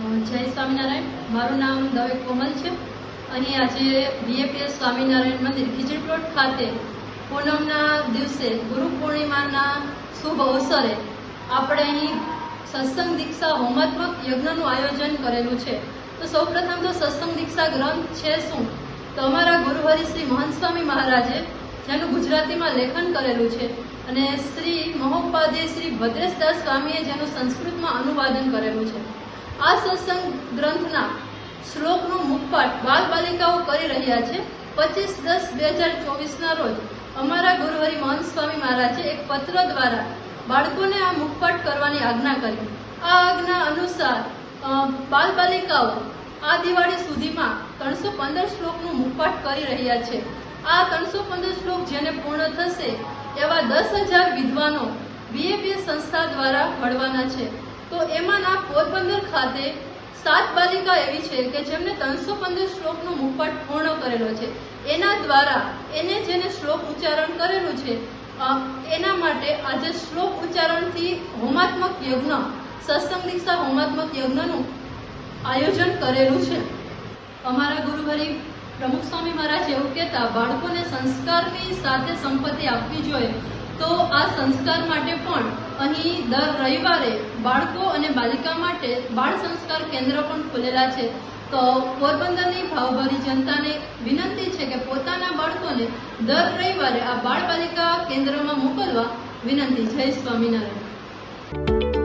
જય સ્વામિનારાયણ. મારું નામ દવે કોમલ છે. અહીં આજે બીએપીએસ સ્વામિનારાયણ મંદિર ખીચડી પ્લોટ ખાતે પૂનમના દિવસે ગુરુ પૂર્ણિમાના શુભ અવસરે આપણે અહીં સત્સંગ દીક્ષા હોમાત્મક યજ્ઞનું આયોજન કરેલું છે. તો સૌપ્રથમ તો સત્સંગ દીક્ષા ગ્રંથ છે શું? તો અમારા ગુરુહરિ શ્રી મહંત સ્વામી મહારાજે જેનું ગુજરાતીમાં લેખન કરેલું છે. અને શ્રી મહોપાધ્યાય શ્રી ભદ્રેશદાસ સ્વામીએ જેનું સંસ્કૃતમાં અનુવાદન કરેલું છે. આ સત્સંગ ગ્રંથના શ્લોકનું મુખપાઠ બાલ બાલિકાઓ કરી રહ્યા છે. પચીસ દસ બે હજાર ચોવીસના રોજ અમારા ગુરુહરિ મહંત સ્વામી મહારાજે એક પત્ર દ્વારા બાળકોને આ મુખપાઠ કરવાની આજ્ઞા કરી. આ આજ્ઞા અનુસાર બાલ બાલિકાઓ આ દિવાળી સુધીમાં ત્રણસો પંદર શ્લોકનું મુખપાઠ કરી રહ્યા છે. આ ત્રણસો પંદર શ્લોક જેને પૂર્ણ થશે એવા દસ હજાર વિદ્વાનો બીએપીએ સંસ્થા દ્વારા મળવાના છે. તો એમાંના પોરબંદર ખાતે સાત બાલિકા એવી છે કે જેમને ત્રણસો પંદર શ્લોકનો મુખપટ પૂર્ણ કરેલો છે. એના દ્વારા એને જેને શ્લોક ઉચ્ચારણ કરેલું છે એના માટે આજે શ્લોક ઉચ્ચારણથી હોમાત્મક યજ્ઞ, સત્સંગ દીક્ષા હોમાત્મક યજ્ઞનું આયોજન કરેલું છે. અમારા ગુરુહરિ પ્રમુખ સ્વામી મહારાજ એવું કહેતા, બાળકોને સંસ્કારની સાથે સંપત્તિ આપવી જોઈએ. તો આ સંસ્કાર માટે પણ અહીં દર રવિવારે બાળકો અને બાલિકા માટે બાળ સંસ્કાર કેન્દ્ર પણ ખુલેલા છે. તો પોરબંદરની ભાવભરી જનતાને વિનંતી છે કે પોતાના બાળકોને દર રવિવારે આ બાળ બાલિકા કેન્દ્રમાં મોકલવા વિનંતી. જય સ્વામિનારાયણ.